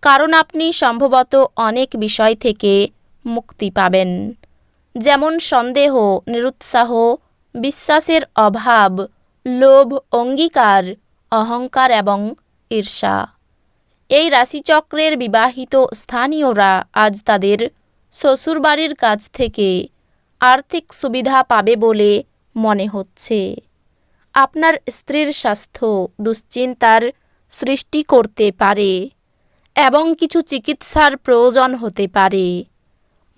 কারণ আপনি সম্ভবত অনেক বিষয় থেকে মুক্তি পাবেন। যেমন সন্দেহ, নিরুৎসাহ, বিশ্বাসের অভাব, লোভ, অঙ্গীকার, অহংকার এবং ঈর্ষা। এই রাশিচক্রের বিবাহিত স্থানীয়রা আজ তাদের শ্বশুরবাড়ির কাছ থেকে আর্থিক সুবিধা পাবে বলে মনে হচ্ছে। আপনার স্ত্রীর স্বাস্থ্য দুশ্চিন্তার সৃষ্টি করতে পারে। এবং কিছু চিকিৎসার প্রয়োজন হতে পারে।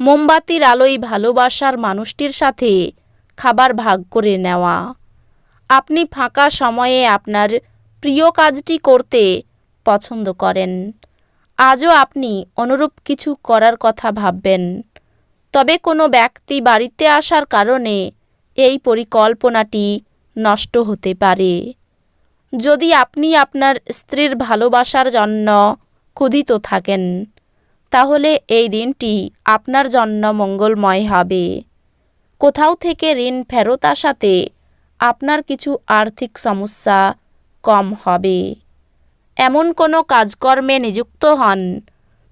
মোমবাতির আলোয় ভালোবাসার মানুষটির সাথে খাবার ভাগ করে নেওয়া। আপনি ফাঁকা সময়ে আপনার প্রিয় কাজটি করতে পছন্দ করেন। আজও আপনি অনুরূপ কিছু করার কথা ভাববেন। তবে কোনো ব্যক্তি বাড়িতে আসার কারণে এই পরিকল্পনাটি নষ্ট হতে পারে। যদি আপনি আপনার স্ত্রীর ভালোবাসার জন্য ক্ষুধিত থাকেন। তাহলে এই দিনটি আপনার জন্য মঙ্গলময় হবে। কোথাও থেকে ঋণ ফেরত আসাতে আপনার কিছু আর্থিক সমস্যা কম হবে। এমন কোনো কাজকর্মে নিযুক্ত হন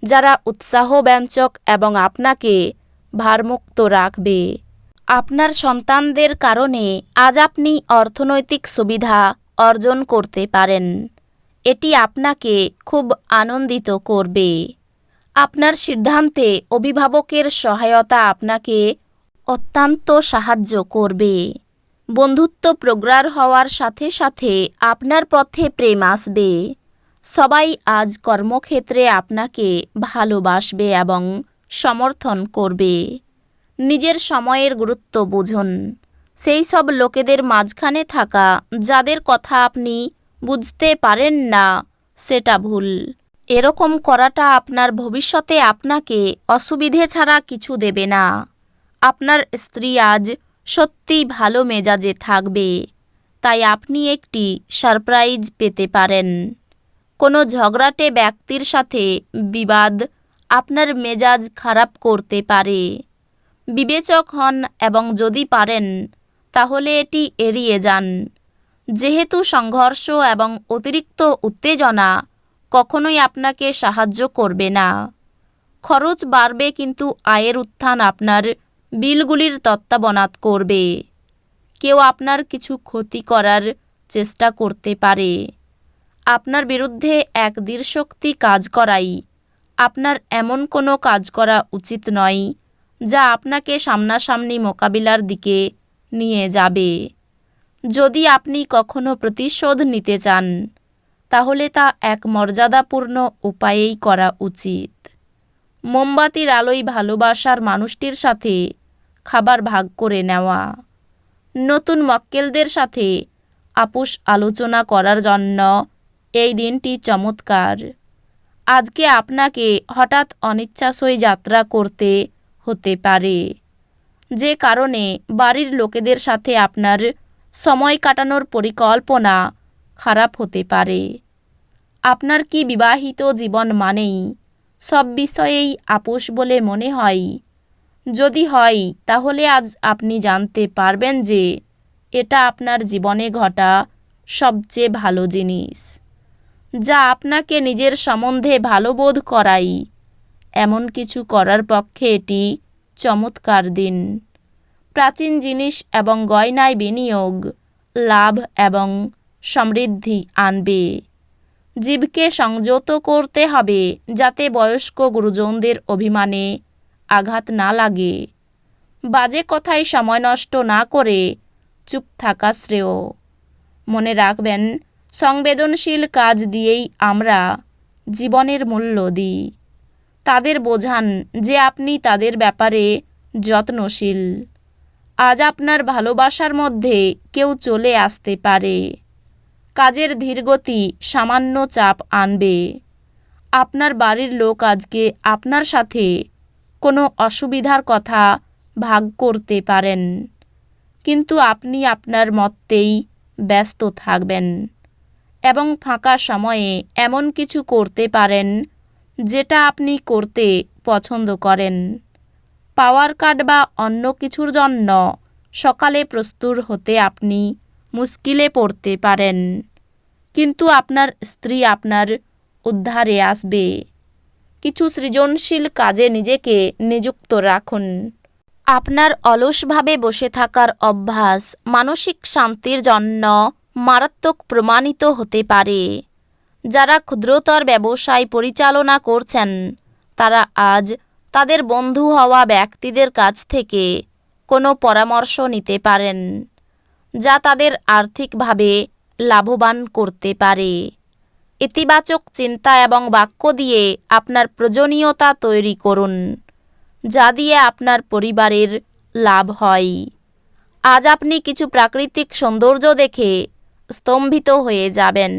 যারা উৎসাহব্যঞ্জক এবং আপনাকে ভারমুক্ত রাখবে। আপনার সন্তানদের কারণে আজ আপনি অর্থনৈতিক সুবিধা অর্জন করতে পারেন। এটি আপনাকে খুব আনন্দিত করবে। আপনার সিদ্ধান্তে অভিভাবকের সহায়তা আপনাকে অত্যন্ত সাহায্য করবে। বন্ধুত্ব প্রগাঢ় হওয়ার সাথে সাথে আপনার পথে প্রেম আসবে। সবাই আজ কর্মক্ষেত্রে আপনাকে ভালোবাসবে এবং সমর্থন করবে। নিজের সময়ের গুরুত্ব বুঝুন। সেই সব লোকেদের মাঝখানে থাকা, যাদের কথা আপনি বুঝতে পারেন না, সেটা ভুল। এরকম করাটা আপনার ভবিষ্যতে আপনাকে অসুবিধে ছাড়া কিছু দেবে না। আপনার স্ত্রী আজ সত্যি ভালো মেজাজে থাকবে, তাই আপনি একটি সারপ্রাইজ পেতে পারেন। কোনো ঝগড়াটে ব্যক্তির সাথে বিবাদ আপনার মেজাজ খারাপ করতে পারে। বিবেচক হন এবং যদি পারেন, তাহলে এটি এড়িয়ে যান। যেহেতু সংঘর্ষ এবং অতিরিক্ত উত্তেজনা কখনোই আপনাকে সাহায্য করবে না। খরচ বাড়বে কিন্তু আয়ের উত্থান আপনার বিলগুলির তত্ত্বাবনাত করবে। কেউ আপনার কিছু ক্ষতি করার চেষ্টা করতে পারে। আপনার বিরুদ্ধে এক দৃঢ়শক্তি কাজ করাই আপনার এমন কোনো কাজ করা উচিত নয়, যা আপনাকে সামনাসামনি মোকাবিলার দিকে নিয়ে যাবে। যদি আপনি কখনো প্রতিশোধ নিতে চান, তাহলে তা এক মর্যাদাপূর্ণ উপায়েই করা উচিত। মোমবাতির আলোয় ভালোবাসার মানুষটির সাথে খাবার ভাগ করে নেওয়া, নতুন মক্কেলদের সাথে আপোষ আলোচনা করার জন্য এই দিনটি চমৎকার। আজকে আপনাকে হঠাৎ অনিচ্ছাসই যাত্রা করতে হতে পারে। যে কারণে বাড়ির লোকেদের সাথে আপনার সময় কাটানোর পরিকল্পনা খারাপ হতে পারে। আপনার কি বিবাহিত জীবন মানেই সব বিষয়েই আপোষ বলে মনে হয়? যদি হয়, তাহলে আজ আপনি জানতে পারবেন যে এটা আপনার জীবনে ঘটা সবচেয়ে ভালো জিনিস, যা আপনাকে নিজের সম্বন্ধে ভালো বোধ করাই। এমন কিছু করার পক্ষে এটি চমৎকার দিন। প্রাচীন জিনিস এবং গয়নায় বিনিয়োগ, লাভ এবং সমৃদ্ধি আনবে। জীবকে সংযত করতে হবে যাতে বয়স্ক গুরুজনদের অভিমানে আঘাত না লাগে। বাজে কথায় সময় নষ্ট না করে চুপ থাকা শ্রেয়। মনে রাখবেন, সংবেদনশীল কাজ দিয়েই আমরা জীবনের মূল্য দিই। তাদের বোঝান যে আপনি তাদের ব্যাপারে যত্নশীল। আজ আপনার ভালোবাসার মধ্যে কেউ চলে আসতে পারে। কাজের ধীরগতি সামান্য চাপ আনবে। আপনার বাড়ির লোক আজকে আপনার সাথে কোনো অসুবিধার কথা ভাগ করতে পারেন। কিন্তু আপনি আপনার মতেই ব্যস্ত থাকবেন এবং ফাঁকা সময়ে এমন কিছু করতে পারেন যেটা আপনি করতে পছন্দ করেন। পাওয়ার কার্ড বা অন্য কিছুর জন্য। সকালে প্রস্তুত হতে আপনি মুশকিলে পড়তে পারেন। কিন্তু আপনার স্ত্রী আপনার উদ্ধারে আসবে। কিছু সৃজনশীল কাজে নিজেকে নিযুক্ত রাখুন। আপনার অলসভাবে বসে থাকার অভ্যাস মানসিক শান্তির জন্য মারাত্মক প্রমাণিত হতে পারে। যারা ক্ষুদ্রতর ব্যবসায় পরিচালনা করছেন, তারা আজ তাদের বন্ধু হওয়া ব্যক্তিদের কাছ থেকে কোনো পরামর্শ নিতে পারেন, যা তাদের আর্থিকভাবে লাভবান করতে পারে। ইতিবাচক চিন্তা এবং বাক্য দিয়ে আপনার প্রয়োজনীয়তা তৈরি করুন, যা দিয়ে আপনার পরিবারের লাভ হয়। আজ আপনি কিছু প্রাকৃতিক সৌন্দর্য দেখে স্তম্ভিত হয়ে যাবেন।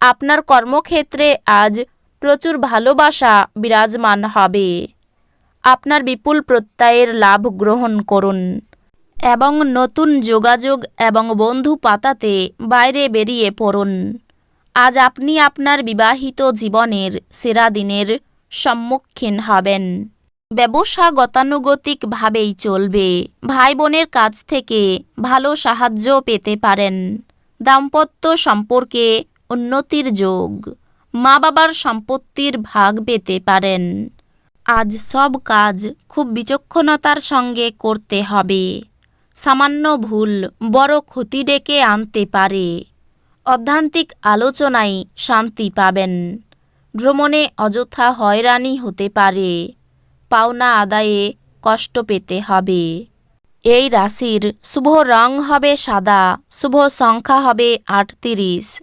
আপনার কর্মক্ষেত্রে আজ প্রচুর ভালোবাসা বিরাজমান হবে। আপনার বিপুল প্রত্যয়ের লাভ গ্রহণ করুন এবং নতুন যোগাযোগ এবং বন্ধু পাতাতে বাইরে বেরিয়ে পড়ুন। আজ আপনি আপনার বিবাহিত জীবনের সেরা দিনের সম্মুখীন হবেন। ব্যবসা গতানুগতিকভাবেই চলবে। ভাই বোনের কাছ থেকে ভালো সাহায্য পেতে পারেন। দাম্পত্য সম্পর্কে উন্নতির যোগ। মা বাবার সম্পত্তির ভাগ পেতে পারেন। আজ সব কাজ খুব বিচক্ষণতার সঙ্গে করতে হবে। সামান্য ভুল বড় ক্ষতি ডেকে আনতে পারে। অধ্যান্তিক আলোচনায় শান্তি পাবেন। ভ্রমণে অযথা হয়রানি হতে পারে। পাওনা আদায়ে কষ্ট পেতে হবে। এই রাশির শুভ রং হবে সাদা, শুভ সংখ্যা হবে আটত্রিশ।